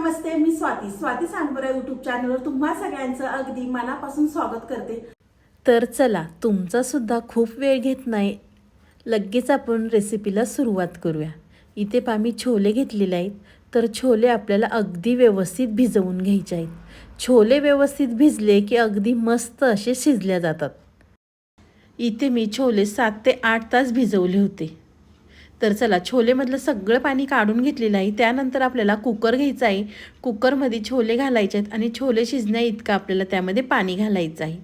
नमस्ते मी स्वाती. स्वाती सांगपुरा युट्यूब चॅनलवर तुम्हा सगळ्यांचं अगदी मनापासून स्वागत करते. तर चला तुमचा सुद्धा खूप वेळ घेत नाही. लगेच आपण रेसिपीला सुरुवात करूया. इथे पा मी छोले घेतलेले आहेत. तर छोले आपल्याला अगदी व्यवस्थित भिजवून घ्यायचे आहेत. छोले व्यवस्थित भिजले की अगदी मस्त असे शिजल्या जातात. इथे मी छोले सात ते आठ तास भिजवले होते. तर चला छोलेमधलं सगळं पाणी काढून घेतलेलं आहे. त्यानंतर आपल्याला कुकर घ्यायचा आहे. कुकरमध्ये छोले घालायचे आहेत आणि छोले शिजण्या इतकं आपल्याला त्यामध्ये पाणी घालायचं आहे.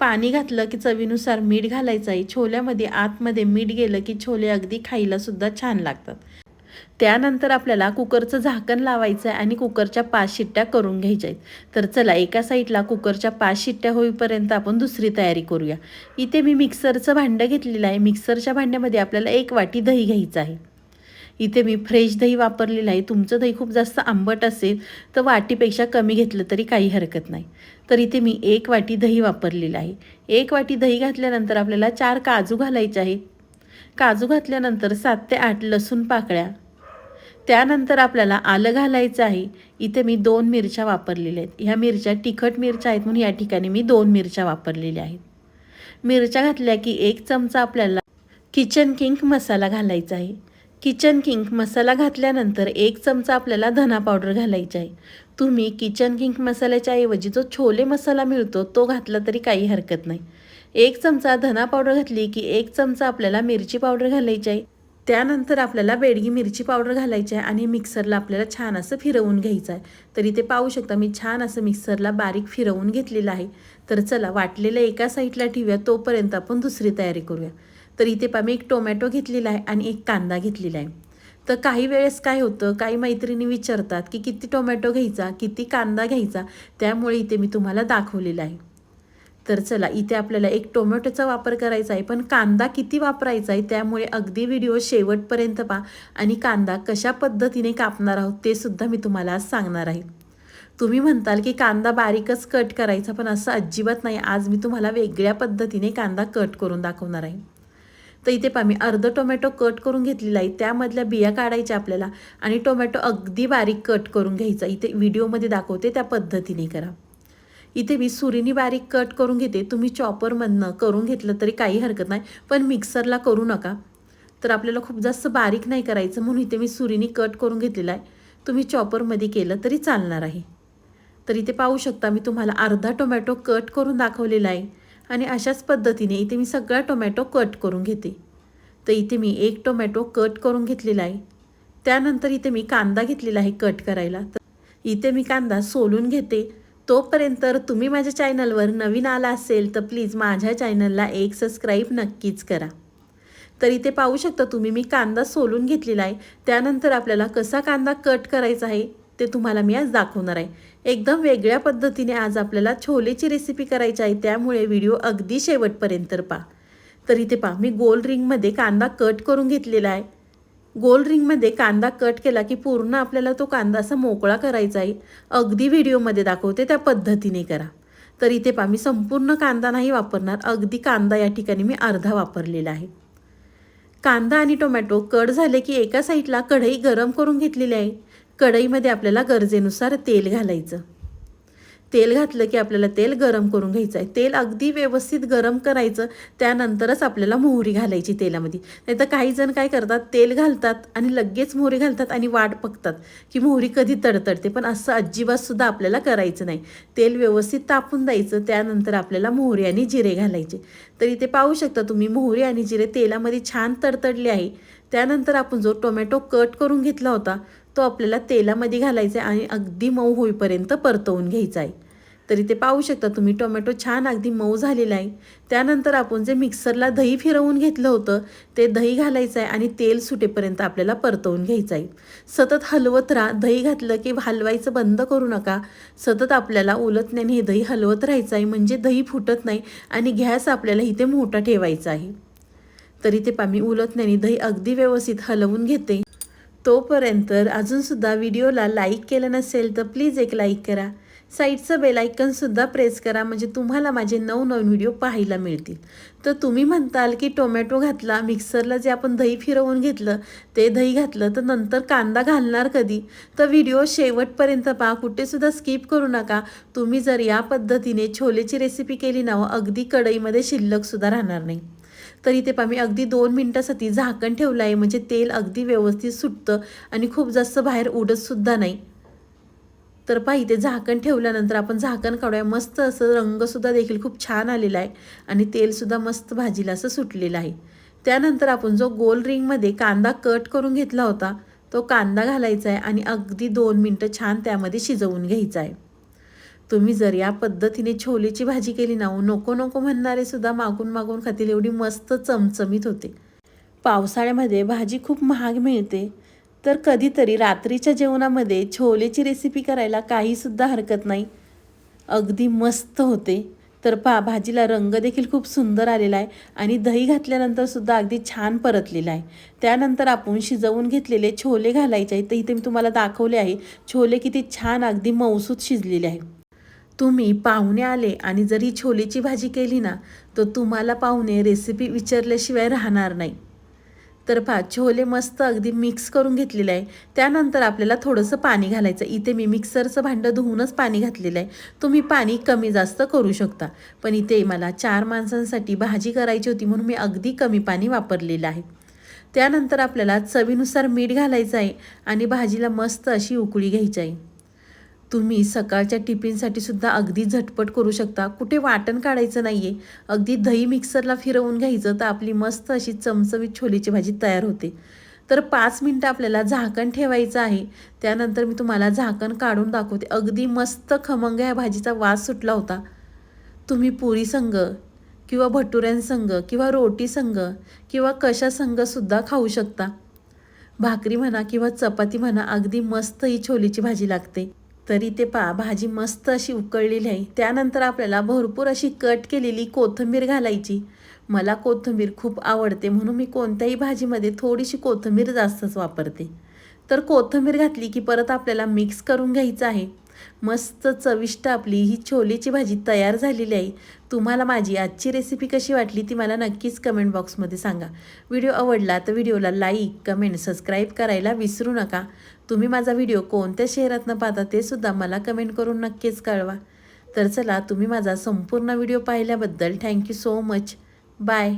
पाणी घातलं की चवीनुसार मीठ घालायचं आहे. छोल्यामध्ये आतमध्ये मीठ गेलं की छोले अगदी खायलासुद्धा छान लागतात. त्यानंतर आपल्याला कुकरचं झाकण लावायचं आहे आणि कुकरच्या पाच शिट्ट्या करून घ्यायच्या आहेत. तर चला एका साईडला कुकरच्या पाच शिट्ट्या होईपर्यंत आपण दुसरी तयारी करूया. इथे मी मिक्सरचं भांडं घेतलेलं आहे. मिक्सरच्या भांड्यामध्ये आपल्याला एक वाटी दही घ्यायचं आहे. इथे मी फ्रेश दही वापरलेलं आहे. तुमचं दही खूप जास्त आंबट असेल तर वाटीपेक्षा कमी घेतलं तरी काही हरकत नाही. तर इथे मी एक वाटी दही वापरलेलं आहे. एक वाटी दही घातल्यानंतर आपल्याला चार काजू घालायचे आहेत. काजू घातल्यानंतर सात ते आठ लसूण पाकळ्या त्यानंतर आपल्याला आलं घालायचं आहे. इथे मी दोन मिरच्या वापरलेल्या आहेत. ह्या मिरच्या तिखट मिरच्या आहेत म्हणून या ठिकाणी मी दोन मिरच्या वापरलेल्या आहेत. मिरच्या घातल्या की एक चमचा आपल्याला किचन किंग मसाला घालायचा आहे. किचन किंग मसाला घातल्यानंतर एक चमचा आपल्याला धना पावडर घालायचा आहे. तुम्ही किचन किंग मसाल्याच्या ऐवजी जो छोले मसाला मिळतो तो घातला तरी काही हरकत नाही. एक चमचा धना पावडर घातली की एक चमचा आपल्याला मिरची पावडर घालायची आहे. त्यानंतर आपल्याला बेडगी मिरची पावडर घालायची आहे आणि मिक्सरला आपल्याला छान असं फिरवून घ्यायचं आहे. तर इथे पाहू शकता मी छान असं मिक्सरला बारीक फिरवून घेतलेलं आहे. तर चला वाटलेलं एका साईडला ठेवूया तोपर्यंत आपण दुसरी तयारी करूया. तर इथे पहा मी एक टोमॅटो घेतलेला आहे आणि एक कांदा घेतलेला आहे. तर काही वेळेस काय होतं काही मैत्रिणी विचारतात की किती टोमॅटो घ्यायचा किती कांदा घ्यायचा त्यामुळे इथे मी तुम्हाला दाखवलेला आहे. तर चला इथे आपल्याला एक टोमॅटोचा वापर करायचा आहे पण कांदा किती वापरायचा आहे त्यामुळे अगदी व्हिडिओ शेवटपर्यंत पहा आणि कांदा कशा पद्धतीने कापणार आहोत ते सुद्धा मी तुम्हाला आज सांगणार आहे. तुम्ही म्हणताल की कांदा बारीकच कट करायचा पण असं अजिबात नाही. आज मी तुम्हाला वेगळ्या पद्धतीने कांदा कट करून दाखवणार आहे. तर इथे पहा मी अर्ध टोमॅटो कट करून घेतलेला आहे त्यामधल्या बिया काढायच्या आपल्याला आणि टोमॅटो अगदी बारीक कट करून घ्यायचा. इथे व्हिडिओमध्ये दाखवते त्या पद्धतीने करा. इथे मी सुरीनी बारीक कट करून घेते. तुम्ही चॉपरमधनं करून घेतलं तरी काही हरकत नाही. पण मिक्सरला करू नका. तर आपल्याला खूप जास्त बारीक नाही करायचं म्हणून इथे मी सुरीनी कट करून घेतलेला आहे. तुम्ही चॉपरमध्ये केलं तरी चालणार आहे. तर इथे पाहू शकता मी तुम्हाला अर्धा टोमॅटो कट करून दाखवलेला आहे. आणि अशाच पद्धतीने इथे मी सगळा टोमॅटो कट करून घेते. तर इथे मी एक टोमॅटो कट करून घेतलेला आहे. त्यानंतर इथे मी कांदा घेतलेला आहे कट करायला. तर इथे मी कांदा सोलून घेते. तोपर्यंत तुम्ही माझ्या चॅनलवर नवीन आला असेल तर प्लीज माझ्या चॅनलला एक सबस्क्राईब नक्कीच करा. तर इथे पाहू शकता तुम्ही मी कांदा सोलून घेतलेला आहे. त्यानंतर आपल्याला कसा कांदा कट करायचा आहे ते तुम्हाला मी आज दाखवणार आहे. एकदम वेगळ्या पद्धतीने आज आपल्याला छोलेची रेसिपी करायची आहे त्यामुळे व्हिडिओ अगदी शेवटपर्यंत पहा. तर इथे पहा मी गोल रिंगमध्ये कांदा कट करून घेतलेला आहे. गोल रिंगमध्ये कांदा कट केला की पूर्ण आपल्याला तो कांदा असा मोकळा करायचा आहे. अगदी व्हिडिओमध्ये दाखवते त्या पद्धतीने करा. तर इथे पा मी संपूर्ण कांदा नाही वापरणार अगदी कांदा या ठिकाणी मी अर्धा वापरलेला आहे. कांदा आणि टोमॅटो कट झाले की एका साईडला कढई गरम करून घेतलेली आहे. कढईमध्ये आपल्याला गरजेनुसार तेल घालायचं. तेल घातलं की आपल्याला तेल गरम करून घ्यायचं आहे. तेल अगदी व्यवस्थित गरम करायचं त्यानंतरच आपल्याला मोहरी घालायची तेलामध्ये. नाही तर काही जण काय करतात तेल घालतात आणि लगेच मोहरी घालतात आणि वाट पकतात की मोहरी कधी तडतडते. पण असं अजिबातसुद्धा आपल्याला करायचं नाही. तेल व्यवस्थित तापून द्यायचं त्यानंतर आपल्याला मोहरी आणि जिरे घालायचे. तर इथे पाहू शकता तुम्ही मोहरी आणि जिरे तेलामध्ये छान तडतडले आहे. त्यानंतर आपण जो टोमॅटो कट करून घेतला होता तो आपल्याला तेलामध्ये घालायचा आहे आणि अगदी मऊ होईपर्यंत परतवून घ्यायचा आहे. तरी ते पाहू शकता तुम्ही टोमॅटो छान अगदी मऊ झालेला आहे. त्यानंतर आपण जे मिक्सरला दही फिरवून घेतलं होतं ते दही घालायचं आहे आणि तेल सुटेपर्यंत आपल्याला परतवून घ्यायचं आहे. सतत हलवत राहा दही घातलं की हलवायचं बंद करू नका. सतत आपल्याला उलटण्याने हे दही हलवत राहायचं आहे म्हणजे दही फुटत नाही आणि गॅस आपल्याला इथे मोठा ठेवायचा आहे. तरी ते पा मी उलटण्याने दही अगदी व्यवस्थित हलवून घेते. तोपर्यंत अजूनसुद्धा व्हिडिओला लाईक केलं नसेल तर प्लीज एक लाईक करा. साईडचं बेल आयकनसुद्धा प्रेस करा. म्हणजे तुम्हाला माझे नवनवीन व्हिडिओ पाहायला मिळतील. तर तुम्ही म्हणताल की टोमॅटो घातला मिक्सरला जे आपण दही फिरवून घेतलं ते दही घातलं तर नंतर कांदा घालणार कधी? तर व्हिडिओ शेवटपर्यंत पहा. कुठेसुद्धा स्किप करू नका. तुम्ही जर या पद्धतीने छोलेची रेसिपी केली ना व अगदी कढईमध्ये शिल्लकसुद्धा राहणार नाही. तर इथे पहा मी अगदी दोन मिनटासाठी झाकण ठेवलं आहे. म्हणजे तेल अगदी व्यवस्थित सुटतं आणि खूप जास्त बाहेर उडतसुद्धा नाही. तर पहा इथे झाकण ठेवल्यानंतर आपण झाकण काढूया. मस्त असं रंगसुद्धा देखील खूप छान आलेला आहे आणि तेलसुद्धा मस्त भाजीला असं सुटलेलं आहे. त्यानंतर आपण जो गोल रिंगमध्ये कांदा कट करून घेतला होता तो कांदा घालायचा आहे आणि अगदी दोन मिनटं छान त्यामध्ये शिजवून घ्यायचा आहे. तुम्ही जर या पद्धतीने छोलेची भाजी केली ना हो, नको नको म्हणणारे सुद्धा मागून मागून खातील एवढी मस्त चमचमीत होते. पावसाळ्यामध्ये भाजी खूप महाग मिळते. तर कधीतरी रात्रीच्या जेवणामध्ये छोलेची रेसिपी करायला काहीसुद्धा हरकत नाही. अगदी मस्त होते. तर पा भाजीला रंग देखील खूप सुंदर आलेला आहे आणि दही घातल्यानंतर सुद्धा अगदी छान परतलेला आहे. त्यानंतर आपण शिजवून घेतलेले छोले घालायचे आहेत. तर इथे मी तुम्हाला दाखवले आहे छोले किती छान अगदी मौसूत शिजलेले आहे तुम्ही पाहुणे आले आणि जरी छोलेची भाजी केली ना तर तुम्हाला पाहुणे रेसिपी विचारल्याशिवाय राहणार नाही. तर भात छोले मस्त अगदी मिक्स करून घेतलेलं आहे. त्यानंतर आपल्याला थोडंसं पाणी घालायचं. इथे मी मिक्सरचं भांडं धुवूनच पाणी घातलेलं आहे. तुम्ही पाणी कमी जास्त करू शकता. पण इथे मला चार माणसांसाठी भाजी करायची होती म्हणून मी अगदी कमी पाणी वापरलेलं आहे. त्यानंतर आपल्याला चवीनुसार मीठ घालायचं आहे आणि भाजीला मस्त अशी उकळी घ्यायची आहे. तुम्ही सकाळच्या टिफिनसाठी सुद्धा अगदी झटपट करू शकता. कुठे वाटण काढायचं नाही आहे अगदी दही मिक्सरला फिरवून घ्यायचं तर आपली मस्त अशी चमचमीत छोलेची भाजी तयार होते. तर पाच मिनटं आपल्याला झाकण ठेवायचं आहे. त्यानंतर मी तुम्हाला झाकण काढून दाखवते. अगदी मस्त खमंग या भाजीचा वास सुटला होता. तुम्ही पुरी संघ किंवा भटुऱ्यांसंग किंवा रोटी संघ किंवा कशा संगसुद्धा खाऊ शकता. भाकरी म्हणा किंवा चपाती म्हणा अगदी मस्त ही छोलीची भाजी लागते. तरी ते पा भाजी मस्त अशी उकळलेली आहे. त्यानंतर आपल्याला भरपूर अशी कट केलेली कोथिंबीर घालायची. मला कोथिंबीर खूप आवडते म्हणून मी कोणत्याही भाजीमध्ये थोडीशी कोथिंबीर जास्तच वापरते. तर कोथिंबीर घातली की परत आपल्याला मिक्स करून घ्यायचं आहे. मस्त चविष्ट आपली ही छोलेची भाजी तयार झालेली आहे. तुम्हाला माझी आजची रेसिपी कशी वाटली ती मला नक्कीच कमेंट बॉक्समध्ये सांगा. व्हिडिओ आवडला तर व्हिडिओला लाईक कमेंट सबस्क्राईब करायला विसरू नका. तुम्ही माझा व्हिडिओ कोणत्या शहरातनं पाहता ते सुद्धा मला कमेंट करून नक्कीच कळवा. तर चला तुम्ही माझा संपूर्ण व्हिडिओ पाहिल्याबद्दल थँक्यू सो मच बाय